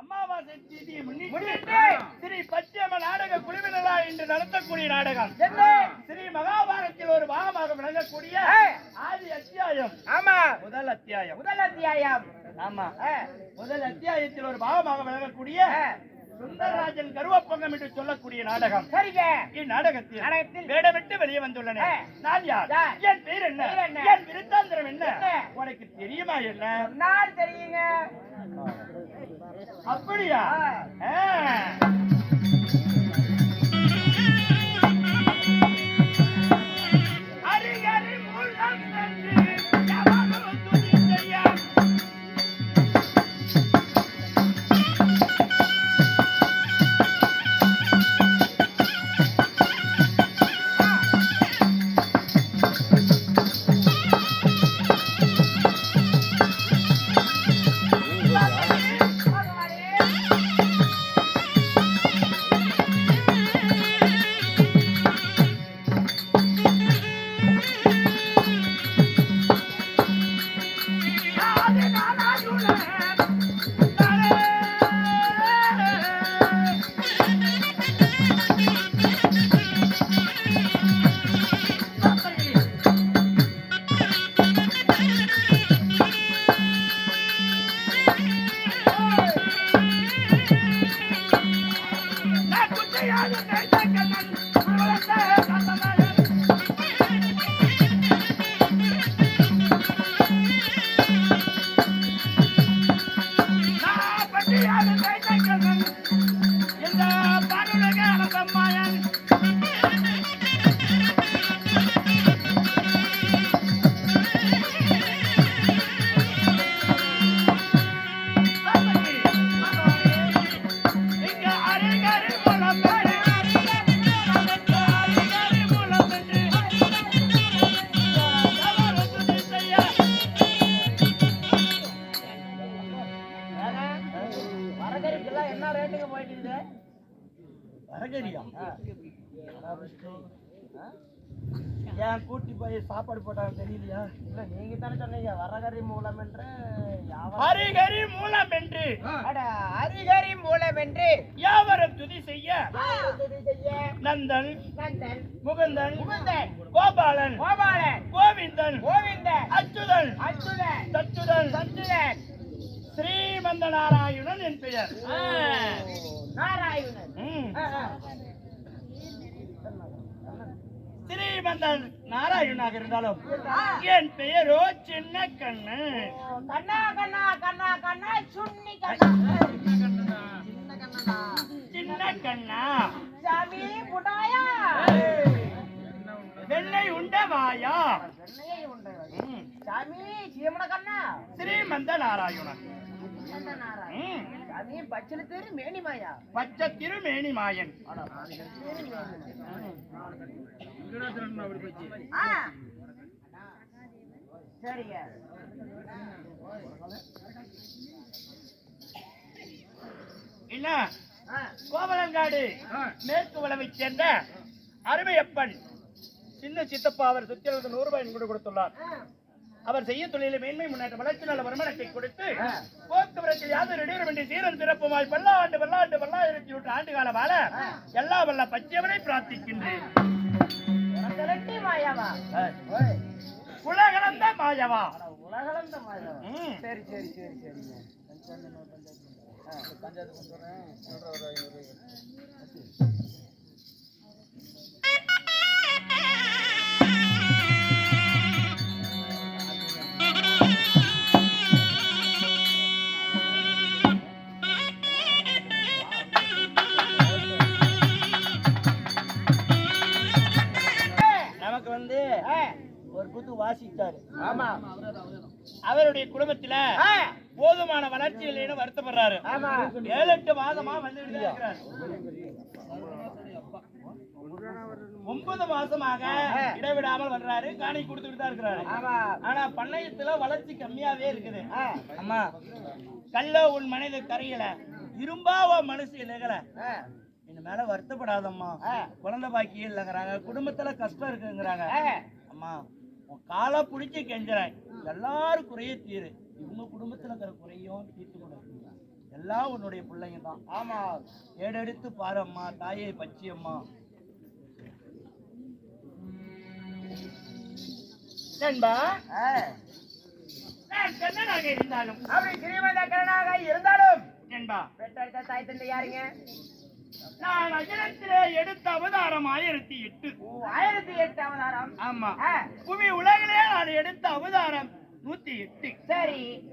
அமாவாசை தேதியை முன்னிட்டு ஸ்ரீ பச்சையம்ம நாடக குழுவினரா இன்று நடத்தக்கூடிய நாடகம். என்ன? ஸ்ரீ மகாபாரத்தில் ஒரு பாகமாக விளங்கக்கூடிய. ஆதி அத்தியாயம். ஆமா. முதல் அத்தியாயம். முதல் அத்தியாயம். ஆமா. முதல் அத்தியாயத்தில் ஒரு பாகமாக விளங்கக்கூடிய. சுந்தரராஜன் கருவப்பங்கம் என்று சொல்லக்கூடிய நாடகம். சரிங்க. இந்நாடகத்தில் நாடகத்தில் வேடமிட்டு வெளியே வந்துள்ளன. நான் யார்? என் பேர் என்ன? என் விருத்தாந்திரம் என்ன? உனக்கு தெரியுமா என்ன? சொன்னால் தெரியுங்க. அப்படியா? Thank you. ஏன் கூட்டி போய் சாப்பாடு போட்டாங்க தெரியலையா? இல்ல நீங்க தானே சொன்னீங்க. வரகரி மூலம் என்று ஹரிகரி மூலம் என்று அட அரிகரி மூலம் என்று யாவரும் துதி செய்ய. நந்தன். நந்தன். முகுந்தன். முகுந்தன். கோபாலன். கோபாலன். கோவிந்தன். கோவிந்தன். அச்சுதன். அச்சுதன். சச்சுதன் சந்துதன் ஸ்ரீமந்த நாராயணன் என் பெயர். நாராயணன். ஸ்ரீமந்தன் நாராயணனாக இருந்தாலும். என் பெயரோ சின்ன கண்ணு. கண்ணா கண்ணா கண்ணா கண்ணா சுண்ணி கண்ணா. சின்ன கண்ணா. சாமி புடாயா. வெள்ளை உண்ட வாயா. சாமி சீமன கண்ணா. ஸ்ரீமந்த நாராயணன். என்ன நாராயணன். சரிங்க. கோவலங்காடு மேற்கு வளவைச் சேர்ந்த அருமையப்பன் சின்ன சித்தப்பா அவர் சுத்திரத்து நூறு ரூபாய் கூட கொடுத்துள்ளார். அவர் செய்ய தொழிலில் மேன்மை முன்னேற்ற வளர்ச்சி நல்ல வருமானத்தை கொடுத்து. போக்குவரத்து யாதொரு இடையூறுமின்றி சீரன் சிறப்புமாய் பல்லாண்டு பல்லாண்டு பல்லாயிரத்தி நூற்று ஆண்டு கால வாழ. எல்லா வல்ல பச்சையவனை பிரார்த்திக்கின்றேன். ரெட்டி மாயாவா? உலகளந்த மாயவா? உலகளந்த மாயாவா? ம். சரி சரி சரி சரிங்க நமக்கு அவருடைய குடும்பத்துல போதுமான வளர்ச்சி இல்லைன்னு வருத்தப்படுறாரு. ஏழு எட்டு மாதமா வந்துட்டு இருக்கிறாரு. ஒன்பது மாசமாக. இடைவிடாமல் வர்றாரு காணி கொடுத்துட்டு தான் இருக்கிறாரு. ஆனா பண்ணையத்துல வளர்ச்சி கம்மியாவே இருக்குது. அம்மா. கல்ல உன் மனித கரையல இரும்பாவ மனசு நிகழ இந்த மேல வருத்தப்படாதம்மா. குழந்தை பாக்கி இல்லைங்கிறாங்க குடும்பத்துல கஷ்டம் இருக்குங்கிறாங்க. அம்மா உன் காலை பிடிச்சி கெஞ்சுறேன். எல்லாரும் குறைய தீரு. இவங்க குடும்பத்துல இருக்கிற குறையும் தீர்த்து கொடு எல்லாம் உன்னுடைய பிள்ளைங்க தான். ஆமா ஏடெடுத்து பாரு அம்மா தாயே பச்சி அம்மா நண்பா கண்ணனாக இருந்தாலும். அப்படி ஸ்ரீமந்தகரனாக இருந்தாலும். நண்பா. பெற்றெடுத்த தாய் தந்தை யாருங்க? நான் அகிலத்திலே எடுத்த அவதாரம் ஆயிரத்தி எட்டு. ஆயிரத்தி எட்டு அவதாரம். ஆமா. புவி உலகிலே நான் எடுத்த அவதாரம் நூத்தி எட்டு. சரி.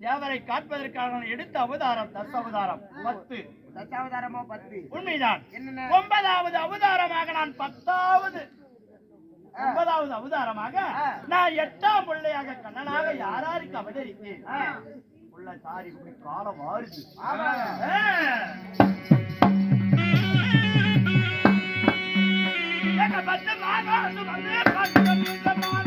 தேவரை காப்பதற்காக நான் எடுத்த அவதாரம்? தச அவதாரம். பத்து. தசாவதாரமோ பத்து? உண்மைதான். ஒன்பதாவது அவதாரமாக நான் பத்தாவது. ஒன்பதாவது அவதாரமாக. நான் எட்டாம் பிள்ளையாக கண்ணனாக யாராருக்கு அவதரித்தேன். உள்ள சாரி காலம் மாறுது ஆமாங்க.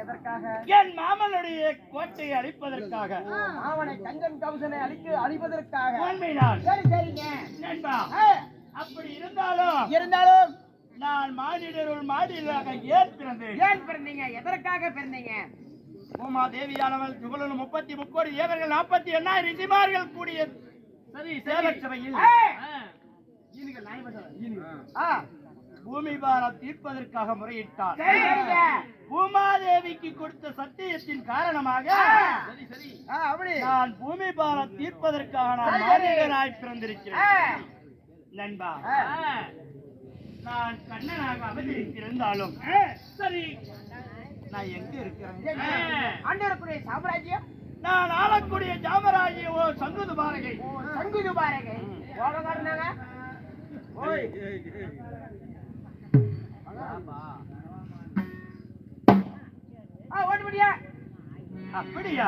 எதற்காக? என் மாமனுடைய கோட்டையை அழிப்பதற்காக. அவனை கஞ்சன் கவுசனை அழிக்க அழிப்பதற்காக உண்மைதான் சரி சரிங்க. நண்பா ஆ, அப்படி இருந்தாலும் இருந்தாலும் நான் மானிடருள் மாடியிலாக ஏன் பிறந்தேன்? ஏன் பிறந்தீங்க? எதற்காக பிறந்தீங்க? பூமா தேவியானவள் துகளு முப்பத்தி முக்கோடி தேவர்கள் நாற்பத்தி எண்ணாயிரம் ரிசிமார்கள் கூடிய சரி. ஆ, பூமி பாரம் தீர்ப்பதற்காக முறையிட்டார் பூமாதேவிக்கு கொடுத்த சத்தியத்தின் காரணமாக நான் பூமி பாரம் தீர்ப்பதற்காக நான் ஆ, பிறந்திருக்கிறேன். நண்பா. நான் கண்ணனாக அவதரித்திருந்தாலும் சரி. நான் எங்க இருக்கிறேன்? அண்டரக்குடி சாம்ராஜ்யம்? நான் ஆளக்கூடிய ஜாமராஜியோ சங்குது பாரகை ஓ, சங்குது பாருங்க கோபக்காரனாங்க ஓய் ஆ ஓட்டு முடியா அப்படியா?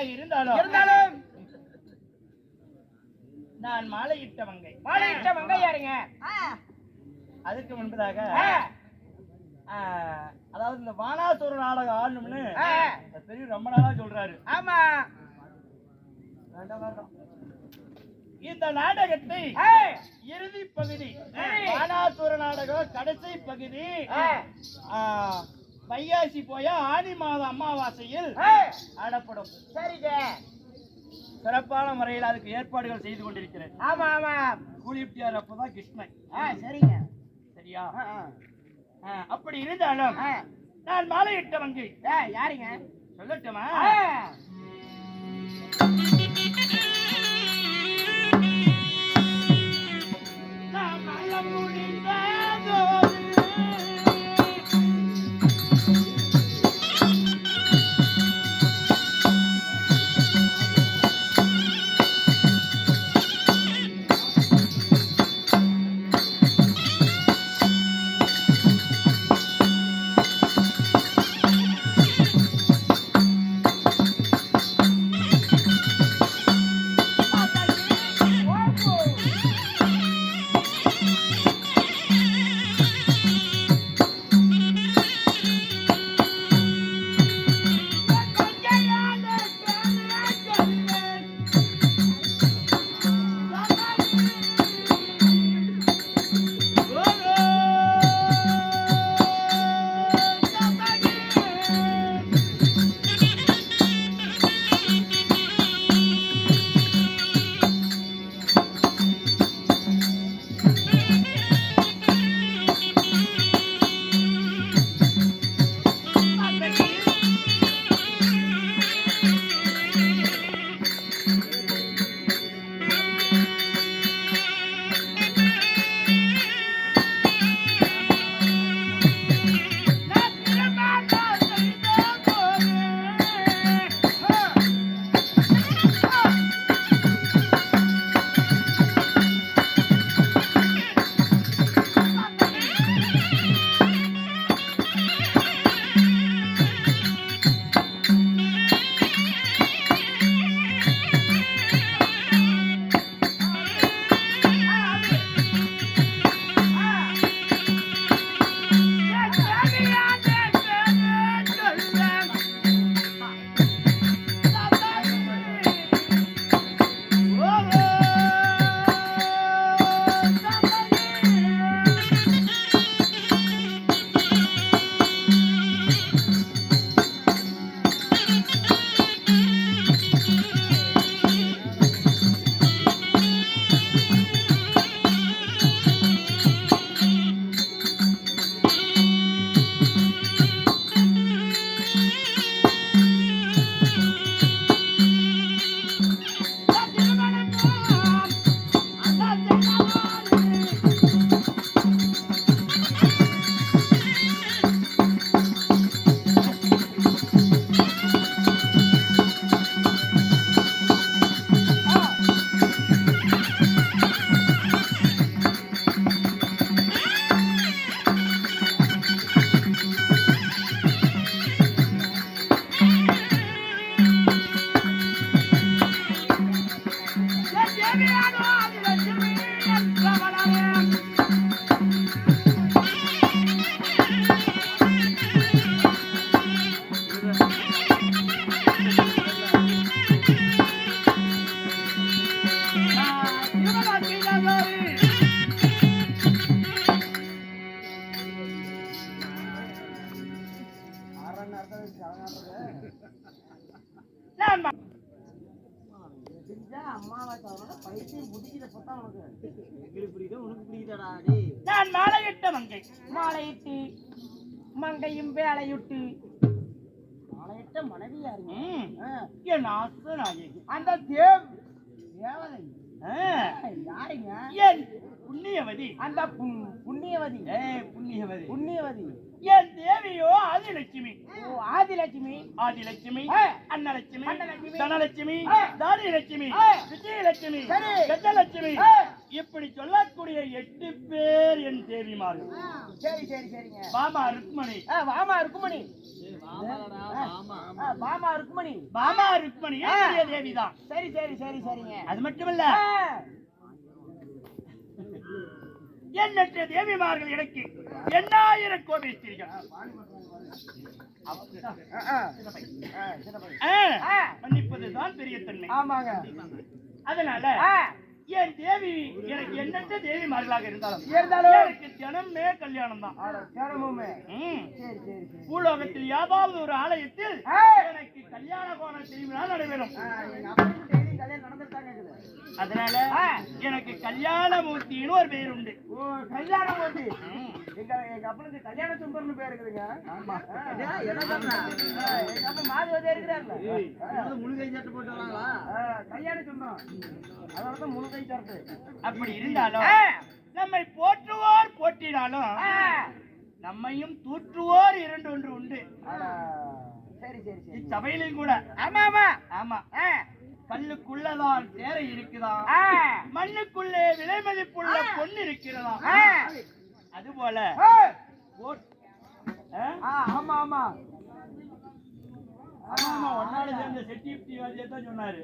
துவாரையாக இருந்தாலும் இருந்தாலும் நான் மாலையிட்ட மங்கை மாலையிட்ட மங்கையாருங்க அதுக்கு முன்பதாக அதாவது இந்த வானாசுர நாடகம் ஆடணும்னு பெரிய ரொம்ப நாளா சொல்றாரு. ஆமா. இந்த நாடகத்தை இறுதி பகுதி சரி. வானாசுர நாடகம் கடைசி பகுதி வைகாசி போய ஆனி மாத அமாவாசையில் ஆடப்படும் சரிங்க. சிறப்பான முறையில் அதுக்கு ஏற்பாடுகள் செய்து கொண்டிருக்கிறேன். ஆமா ஆமா. கூலிப்டியார் அப்பதான் கிருஷ்ணன். சரிங்க. சரியா? அப்படி இருந்தாலும் நான் மாலையிட்ட ஆ, யாருங்க? சொல்லட்டுமா? நாம் மலம் முடிந்ததோடு மங்கையும் வேலையுட்டு ம். என் ஆசை நாயகி அந்த தேவ் தேவதை யாருங்க என் புண்ணியவதி அந்த புண்- புண்ணியவதி ஏ புண்ணியவதி புண்ணியவதி என் தேவியோ ஆதிலட்சுமி ஓ ஆதிலட்சுமி ஆதிலட்சுமி. அன்னலட்சுமி அன்னலட்சுமி. தனலட்சுமி. தானியலட்சுமி. விஜயலட்சுமி. கஜலட்சுமி. இப்படி சொல்லக்கூடிய எட்டு பேர் என் தேவிமார்கள். சரி சரி சரிங்க. பாமா ருக்மணி. வாமா ருக்குமணி ஆ, வாமா. ருக்குமணி பாமா ருக்மணி. தேவிதான். சரி சரி சரி சரிங்க. அது மட்டுமல்ல எண்ணற்ற தேவிமார்கள் எனக்கு எண்ணாயிரம் ஆ. மன்னிப்பதுதான் பெரிய தன்மை ஆமாங்க. அதனால ஆ, என் தேவி எனக்கு எண்ணற்ற தேவிமார்களாக இருந்தாலும் இருந்தாலும் எனக்கு தினமே கல்யாணம் தான் தினமுமே. பூலோகத்தில் ஏதாவது ஒரு ஆலயத்தில். எனக்கு கல்யாண கோண திருவிழா நடைபெறும். அதனால. எனக்கு கல்யாண மூர்த்தின்னு ஒரு பேர் உண்டு ஓ, கல்யாணம் வந்து ம். எங்க எங்க அப்பனுக்கு கல்யாண சுந்தர்னு பேர் இருக்குதுங்க. ஆமா. என்ன சொல்றேன் எங்க அப்பன் மாதவதே இருக்கிறாருல. முழுகை சட்டை போட்டு வராங்களா? கல்யாண சுந்தரம் அதனால தான் முழு கை அப்படி இருந்தாலும். நம்மை போற்றுவோர் போற்றினாலும். நம்மையும் தூற்றுவோர் இரண்டு ஒன்று உண்டு. சரி சரி சரி. இச்சபையிலும் கூட. ஆமா ஆமா. ஆமா. கல்லுக்குள்ளதான் தேரை இருக்குதாம் ஆ, மண்ணுக்குள்ளே விலை மதிப்புள்ள பொண்ணு இருக்கிறதாம் ஆ? ஆ, ஆமா ஆமா ஆமா, ஒன்னால சேர்ந்த செட்டிப்திவாதியை தான் சொன்னாரு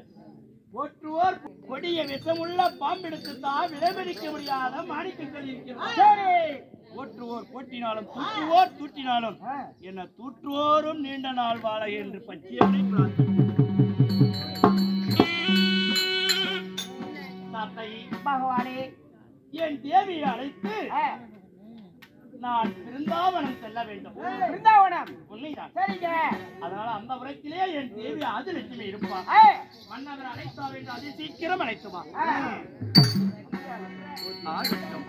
போற்றுவோர் கொடிய விஷமுள்ள பாம்பெடுத்து தான் விலைமதிக்க முடியாத மாணிக்கங்கள் இருக்கிறது சரி போற்றுவோர் போற்றினாலும் தூற்றுவோர் தூற்றினாலும் ஆ. என்ன தூற்றுவோரும் நீண்ட நாள் வாழ என்று. தாத்தை பகவானே என் தேவியை அழைத்து நான் பிருந்தாவனம் செல்ல வேண்டும். பிருந்தாவனம். உண்மைதான் சரிங்க. அதனால அந்த புறத்திலே என் தேவி ஆதிலட்சுமி இருப்பான் ஆ, மன்னவர் அழைத்தா வேண்டும் அதி சீக்கிரம் அழைத்துமா. ஆகட்டும்.